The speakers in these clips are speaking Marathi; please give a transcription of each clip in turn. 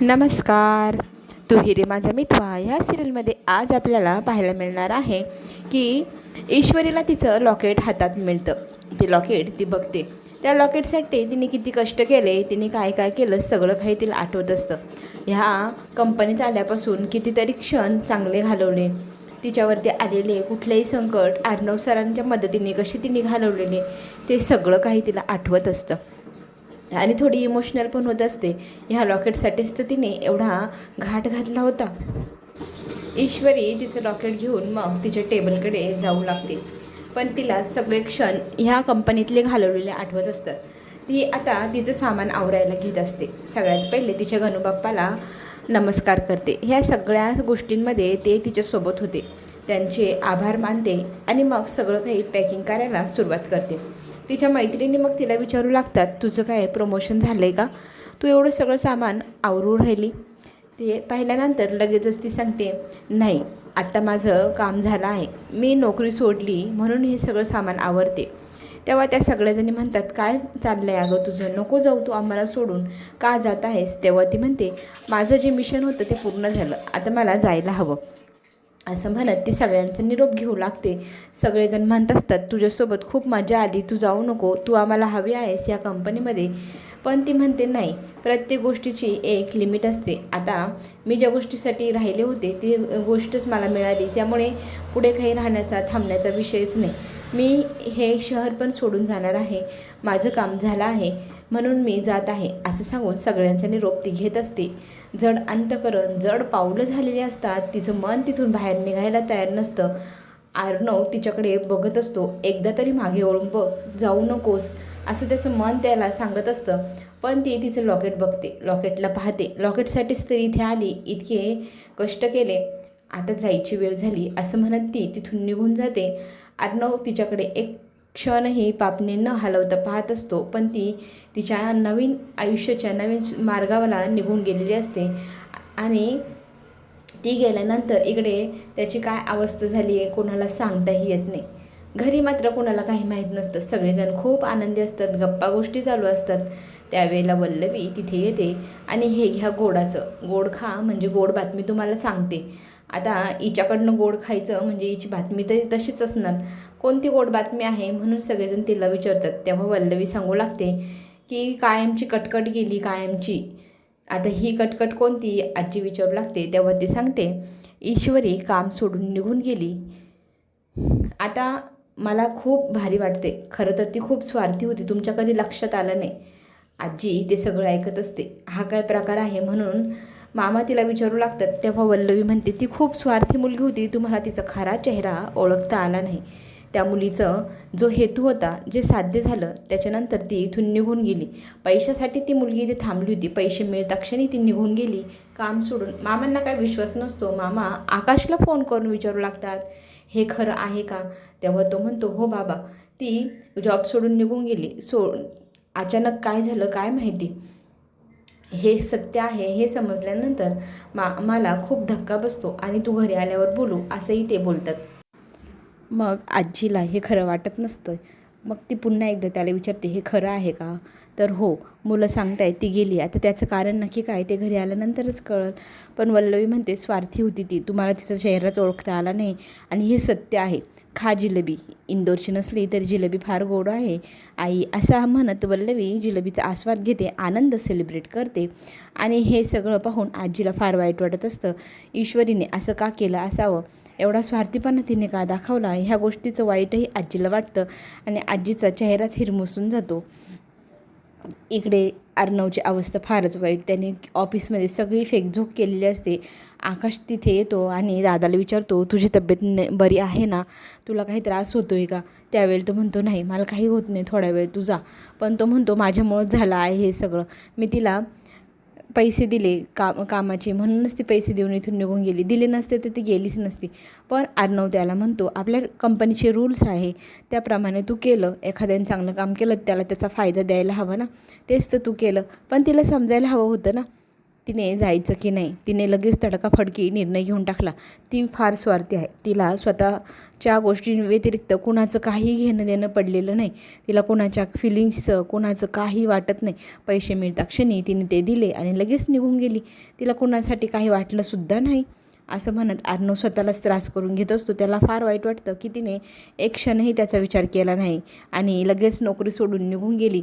नमस्कार. तू हिरे माझा मिथवा ह्या सिरियलमध्ये आज आपल्याला पाहायला मिळणार आहे की ईश्वरीला तिचं लॉकेट हातात मिळतं. ते लॉकेट ती बघते. त्या लॉकेटसाठी तिने किती कष्ट केले तिने काय काय केलं सगळं काही तिला आठवत असतं. ह्या कंपनीत आल्यापासून कितीतरी क्षण चांगले घालवले. तिच्यावरती आलेले कुठलेही संकट आर्णव सरांच्या मदतीने कशी तिने घालवलेले ते सगळं काही तिला आठवत असतं. आणि थोडी इमोशनल पण होत असते. ह्या लॉकेटसाठीच तर तिने एवढा घाट घातला होता. ईश्वरी तिचं लॉकेट घेऊन मग तिच्या टेबलकडे जाऊ लागते. पण तिला सगळे क्षण ह्या कंपनीतले घालवलेले आठवत असतात. ती आता तिचं सामान आवरायला घेत असते. सगळ्यात पहिले तिच्या गणूबाप्पाला नमस्कार करते. ह्या सगळ्या गोष्टींमध्ये ते तिच्यासोबत होते. त्यांचे आभार मानते आणि मग सगळं काही पॅकिंग करायला सुरुवात करते. तिच्या मैत्रिणी मग तिला विचारू लागतात तुझं काय प्रमोशन झालं आहे का? तू एवढं सगळं सामान आवरून राहिली. ते पाहिल्यानंतर लगेचच ती सांगते नाही आत्ता माझं काम झालं आहे. मी नोकरी सोडली म्हणून हे सगळं सामान आवरते. तेव्हा त्या सगळ्याजणी म्हणतात काय चाललं आहे अगं तुझं? नको जाऊ तू आम्हाला सोडून. का जात आहेस? तेव्हा ती म्हणते माझं जे मिशन होतं ते पूर्ण झालं. आता मला जायला हवं. असं म्हणत ती सगळ्यांचा निरोप घेऊ लागते. सगळेजण म्हणत असतात तुझ्यासोबत खूप मजा आली तू जाऊ नको तू आम्हाला हवी आहेस या कंपनीमध्ये पण ती म्हणते नाही प्रत्येक गोष्टीची एक लिमिट असते. आता मी ज्या गोष्टीसाठी राहिले होते ती गोष्टच मला मिळाली. त्यामुळे पुढे काही राहण्याचा थांबण्याचा विषयच नाही. मी हे शहर पण सोडून जाणार आहे. माझं काम झालं आहे. म्हणून मी जात आहे. असं सांगून सगळ्यांचा निरोप ती घेत असते. जड अंतकरण जड पावलं झालेली असतात. तिचं मन तिथून बाहेर निघायला तयार नसतं. आर्णव तिच्याकडे बघत असतो. एकदा तरी मागे वळून बघ जाऊ नकोस असं त्याचं मन त्याला सांगत असतं. पण ती तिचं लॉकेट बघते. लॉकेटला पाहते. लॉकेटसाठीच तरी इथे आली. इतके कष्ट केले. आता जायची वेळ झाली. असं म्हणत ती तिथून निघून जाते. अर्णव तिच्याकडे एक क्षणही पापणे न हलवता पाहत असतो पण ती तिच्या नवीन आयुष्याच्या नवीन मार्गावाला निघून गेलेली असते. आणि ती गेल्यानंतर इकडे त्याची काय अवस्था झाली आहे कोणाला सांगताही येत नाही. घरी मात्र कोणाला काही माहीत नसतं. सगळेजण खूप आनंदी असतात गप्पा गोष्टी चालू असतात. त्यावेळेला वल्लवी तिथे येते आणि हे घ्या गोडाचं. गोड खा म्हणजे गोड बातमी तुम्हाला सांगते. आता हिच्याकडनं गोड खायचं म्हणजे हिची बातमी तर तशीच असणार. कोणती गोड बातमी आहे म्हणून सगळेजण तिला विचारतात. तेव्हा वल्लवी सांगू लागते की कायमची कटकट गेली कायमची. आता ही कटकट कोणती? आजी विचारू लागते. तेव्हा ती सांगते ईश्वरी काम सोडून निघून गेली. आता मला खूप भारी वाटते. खरं तर ती खूप स्वार्थी होती. तुमच्या कधी लक्षात आलं नाही. आजी ते सगळं ऐकत असते. हा काय प्रकार आहे? म्हणून मामा तिला विचारू लागतात. तेव्हा वल्लवी म्हणते ती खूप स्वार्थी मुलगी होती. तुम्हाला तिचा खरा चेहरा ओळखता आला नाही. त्या मुलीचं जो हेतू होता जे साध्य झालं त्याच्यानंतर ती इथून निघून गेली. पैशासाठी ती मुलगी इथे थांबली होती. पैसे मिळता क्षणी ती निघून गेली. काम सोडून मामांना काय विश्वास नसतो. मामा आकाशला फोन करून विचारू लागतात हे खरं आहे का? तेव्हा तो म्हणतो हो बाबा. ती जॉब सोडून निघून गेली. सो अचानक काय झालं काय माहिती? हे सत्य आहे हे समजल्यानंतर मा मला खूप धक्का बसतो आणि तू घरी आल्यावर बोलू असंही ते बोलतात. मग आजीला हे खरं वाटत नसतं मग ती पुन्हा एकदा त्याला विचारते हे खरं आहे का? तर हो मुलं सांगतायत ती गेली आता त्याचं कारण नक्की काय ते घरी आल्यानंतरच कळल. पण वल्लवी म्हणते स्वार्थी होती ती. तुम्हाला तिचा चेहराच ओळखता आला नाही. आणि हे सत्य आहे. खा जिलेबी. इंदोरची नसली तरी जिलेबी फार गोड आहे. आई असं म्हणत वल्लवी जिलेबीचा आस्वाद घेते आनंद सेलिब्रेट करते. आणि हे सगळं पाहून आजीला फार वाईट वाटत असतं. ईश्वरीने असं का केलं असावं? एवढा स्वार्थीपणा तिने का दाखवला? ह्या गोष्टीचं वाईटही आजीला वाटतं आणि आजीचा चेहराच हिरमुसून जातो. इकडे अर्णवची अवस्था फारच वाईट. त्याने ऑफिसमध्ये सगळी फेकझोक केलेली असते. आकाश तिथे येतो आणि दादाला विचारतो तुझी तब्येत न बरी आहे ना? तुला काही त्रास होतो आहे का? त्यावेळी तो म्हणतो नाही मला काही होत नाही थोडा वेळ तुझा पण तो म्हणतो माझ्यामुळंच झाला आहे हे सगळं. मी तिला पैसे दिले काम कामाचे. म्हणूनच ती पैसे देऊन इथून निघून गेली. दिले नसते तर ती गेलीच नसती. पण अर्णव त्याला म्हणतो आपल्या कंपनीचे रूल्स आहे. त्याप्रमाणे तू केलं. एखाद्याने चांगलं काम केलं त्याला त्याचा फायदा द्यायला हवा ना. तेच तर तू केलं. पण तिला समजायला हवं होतं ना. तिने जायचं की नाही तिने लगेच तडकाफडकी निर्णय घेऊन टाकला. ती फार स्वार्थी आहे. तिला स्वतःच्या गोष्टींव्यतिरिक्त कुणाचं काही घेणं देणं पडलेलं नाही. तिला कोणाच्या फिलिंग्सचं कोणाचं काही वाटत नाही. पैसे मिळता क्षणी तिने ते दिले आणि लगेच निघून गेली. तिला कुणासाठी काही वाटलंसुद्धा नाही. असं म्हणत अर्णव स्वतःलाच त्रास करून घेत असतो. त्याला फार वाईट वाटतं की तिने एक क्षणही त्याचा विचार केला नाही आणि लगेच नोकरी सोडून निघून गेली.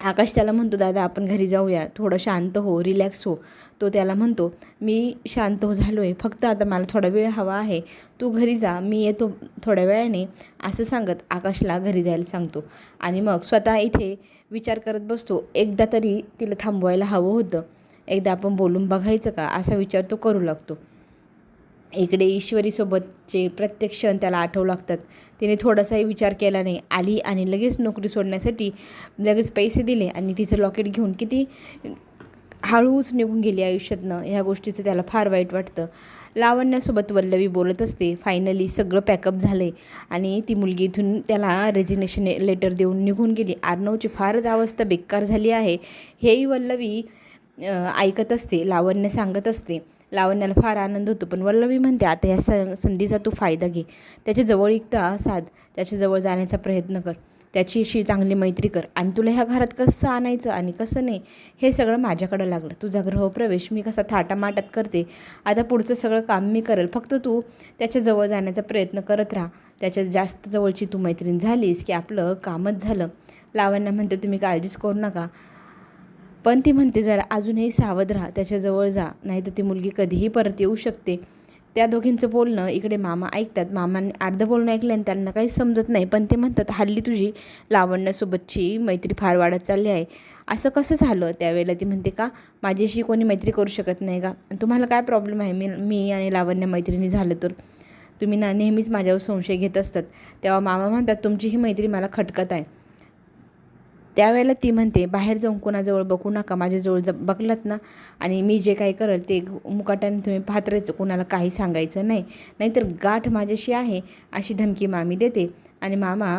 आकाश त्याला म्हणतो दादा आपण घरी जाऊया. थोडं शांत हो रिलॅक्स हो. तो त्याला म्हणतो मी शांत हो झालो आहे फक्त आता मला थोडा वेळ हवा आहे. तू घरी जा. मी येतो थोड्या वेळाने. असं सांगत आकाशला घरी जायला सांगतो. आणि मग स्वतः इथे विचार करत बसतो. एकदा तरी तिला थांबवायला हवं होतं. एकदा आपण बोलून बघायचं का? असा विचार तो करू लागतो. इकडे ईश्वरीसोबतचे प्रत्येक क्षण त्याला आठवू लागतात. तिने थोडासाही विचार केला नाही. आली आणि लगेच नोकरी सोडण्यासाठी लगेच पैसे दिले आणि तिचं लॉकेट घेऊन किती हळूच निघून गेली आयुष्यातनं. ह्या गोष्टीचं त्याला फार वाईट वाटतं. लावण्यासोबत वल्लवी बोलत असते फायनली सगळं पॅकअप झालं आहे आणि ती मुलगी इथून त्याला रेजिग्नेशन लेटर देऊन निघून गेली. आर्नवची फारच अवस्था बेकार झाली आहे. हेही वल्लवी ऐकत असते लावण्य सांगत असते. लावण्याला फार आनंद होतो. पण वल्लवी म्हणते आता या स संधीचा तू फायदा घे. त्याच्या जवळीकता साध. त्याच्याजवळ जाण्याचा प्रयत्न कर. त्याच्याशी चांगली मैत्री कर. आणि तुला ह्या घरात कसं आणायचं आणि कसं नाही हे सगळं माझ्याकडं लागलं. तुझा गृहप्रवेश मी कसा थाटामाटात करते? आता पुढचं सगळं काम मी करेल. फक्त तू त्याच्याजवळ जाण्याचा प्रयत्न करत राहा. त्याच्या जास्त जवळची तू मैत्रीण झालीस की आपलं कामच झालं. लावण्या म्हणते तुम्ही काळजीच करू नका. पण ती म्हणते जरा अजूनही सावध राहा त्याच्याजवळ जा नाही तर ती मुलगी कधीही परत येऊ शकते. त्या दोघींचं बोलणं इकडे मामा ऐकतात. मामाने अर्धं बोलणं ऐकलं आणि त्यांना काही समजत नाही पण ते म्हणतात हल्ली तुझी लावण्यासोबतची मैत्री फार वाढत चालली आहे. असं कसं झालं त्यावेळेला? ती म्हणते का? माझ्याशी कोणी मैत्री करू शकत नाही का? तुम्हाला काय प्रॉब्लेम आहे? मी मी आणि लावण्य मैत्रिणी झालं तर? तुम्ही ना नेहमीच माझ्यावर संशय घेत असतात. तेव्हा मामा म्हणतात तुमची ही मैत्री मला खटकत आहे. त्यावेळेला ती म्हणते बाहेर जाऊन कोणाजवळ बघू नका माझ्याजवळ ज बघलात ना आणि मी जे काही करल ते मुकाट्याने तुम्ही पाहत कोणाला काही सांगायचं नाही. नाहीतर गाठ माझ्याशी आहे अशी धमकी मामी देते आणि मामा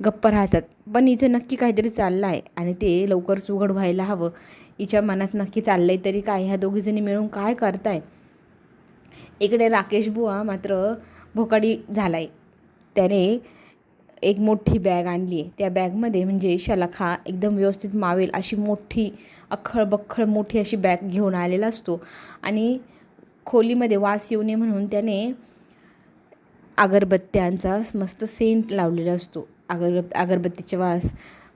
गप्प राहतात. पण हिचं नक्की काहीतरी चाललं आहे आणि ते लवकरच उघड व्हायला हवं. हिच्या मनात नक्की चाललं आहे तरी काय? ह्या दोघीजणी मिळून काय करताय? इकडे राकेश बुवा मात्र भोकाडी झाला आहे त्याने एक मोठी बॅग आणली आहे. त्या बॅगमध्ये म्हणजे शलाखा एकदम व्यवस्थित मावेल अशी मोठी अख्खळ बख्खळ मोठी अशी बॅग घेऊन आलेला असतो. आणि खोलीमध्ये वास येऊ नये म्हणून त्याने अगरबत्त्यांचा मस्त सेंट लावलेला असतो. अगर अगरबत्तीचा वास.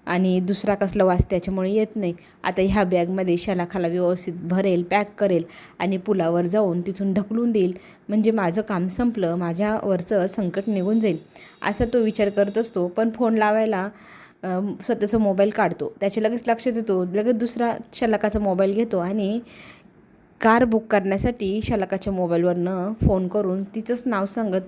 आणि दुसरा कसला वास त्याच्यामुळे येत नाही. आता ह्या बॅगमध्ये शालाखाला व्यवस्थित भरेल पॅक करेल आणि पुलावर जाऊन तिथून ढकलून देईल. म्हणजे माझं काम संपलं माझ्यावरचं संकट निघून जाईल असा तो विचार करत असतो. पण फोन लावायला स्वतःचा मोबाईल काढतो. त्याच्या लगेच लक्षात येतो लगेच दुसरा शलाकाचा मोबाईल घेतो आणि कार बुक करण्यासाठी शलाकाच्या मोबाईलवरनं फोन करून तिचंच नाव सांगत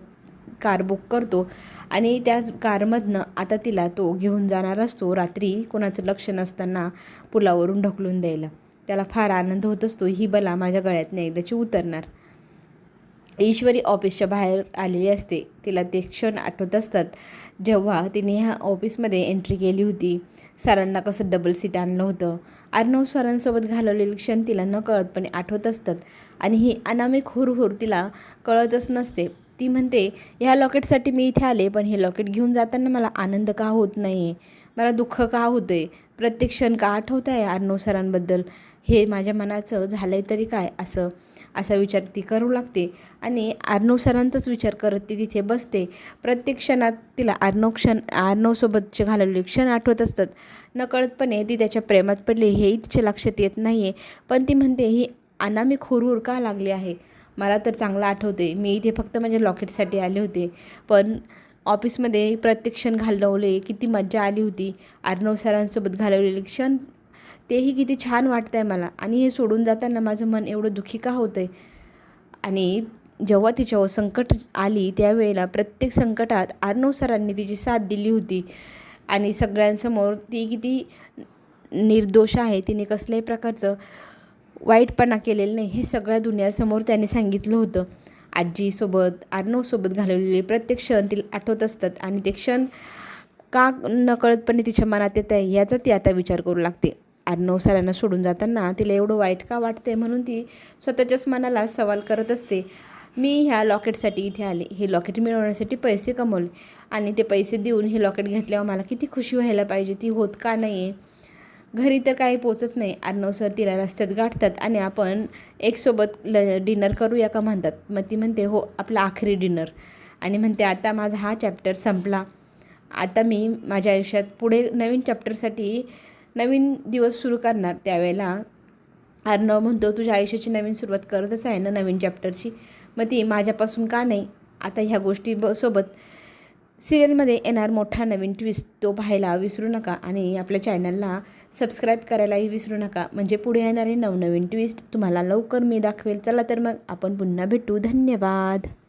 कार बुक करतो. आणि त्याच कारमधनं आता तिला तो घेऊन जाणार असतो रात्री. कोणाचं लक्ष नसताना पुलावरून ढकलून द्यायला. त्याला फार आनंद होत असतो. ही बला माझ्या गळ्यातनं एकदाची उतरणार. ईश्वरी ऑफिसच्या बाहेर आलेली असते. तिला ते क्षण आठवत असतात. जेव्हा तिने ह्या ऑफिसमध्ये एंट्री केली होती. सरांना कसं डबल सीट आणलं होतं. अर्णव सरांसोबत घालवलेले क्षण तिला न कळतपणे आठवत असतात. आणि ही अनामिक हुरहुर तिला कळतच नसते. ती म्हणते ह्या लॉकेटसाठी मी इथे आले पण हे लॉकेट घेऊन जाताना मला आनंद का होत नाही मला दुःख का होतं आहे प्रत्येक क्षण का आठवत आहे अर्णव सरांबद्दल? हे माझ्या मनाचं झालं आहे तरी काय असं? असा विचार ती करू लागते आणि अर्णव सरांचाच विचार करत ती तिथे बसते. प्रत्येक क्षणात तिला अर्णव क्षण अर्णवसोबतचे घालवलेले क्षण आठवत असतात. नकळतपणे ती त्याच्या प्रेमात पडली हेही तिच्या लक्षात येत नाही आहे पण ती म्हणते ही अनामी हुरहुर का लागली आहे? मला तर चांगलं आठवते. मी इथे फक्त माझ्या लॉकेटसाठी आले होते. पण ऑफिसमध्ये प्रत्येक क्षण घालवले किती मज्जा आली होती. अर्णव सरांसोबत घालवलेले क्षण तेही किती छान वाटतं आहे मला. आणि हे सोडून जाताना माझं मन एवढं दुःखी का होतं आहे आणि जेव्हा तिच्यावर संकट आली त्यावेळेला प्रत्येक संकटात अर्णव सरांनी तिची साथ दिली होती. आणि सगळ्यांसमोर ती किती निर्दोष आहे तिने कसल्याही प्रकारचं वाईटपणा केलेलं नाही हे सगळ्या दुनियासमोर त्याने सांगितलं होतं. आजीसोबत अर्णवसोबत घालवलेले प्रत्येक क्षण तिला आठवत असतात आणि ते क्षण का नकळतपणे तिच्या मनात येत आहे याचा ती आता विचार करू लागते. आर्नव सरांना सोडून जाताना तिला एवढं वाईट का वाटते म्हणून ती स्वतःच्याच मनाला सवाल करत असते. मी ह्या लॉकेटसाठी इथे आले हे लॉकेट मिळवण्यासाठी पैसे कमवले आणि ते पैसे देऊन हे लॉकेट घेतल्यावर मला किती खुशी व्हायला पाहिजे ती होत का नाही आहे घरी तर काही पोचत नाही. अर्णव सर तिला रस्त्यात गाठतात आणि आपण एक सोबत ल डिनर करूया का म्हणतात. मग ती म्हणते हो आपला आखरी डिनर आणि म्हणते आता माझा हा चॅप्टर संपला. आता मी माझ्या आयुष्यात पुढे नवीन चॅप्टरसाठी नवीन दिवस सुरू करणार. त्यावेळेला अर्णव म्हणतो तुझ्या आयुष्याची नवीन सुरुवात करतच आहे ना नवीन चॅप्टरची मग ती माझ्यापासून का नाही? आता ह्या गोष्टी ब सोबत सिरियलमध्ये येणार मोठा नवीन ट्विस्ट तो पाहायला विसरू नका आणि आपल्या चॅनलला सबस्क्राईब करायलाही विसरू नका. म्हणजे पुढे येणारे नवनवीन ट्विस्ट तुम्हाला लवकर मी दाखवेल. चला तर मग आपण पुन्हा भेटू. धन्यवाद.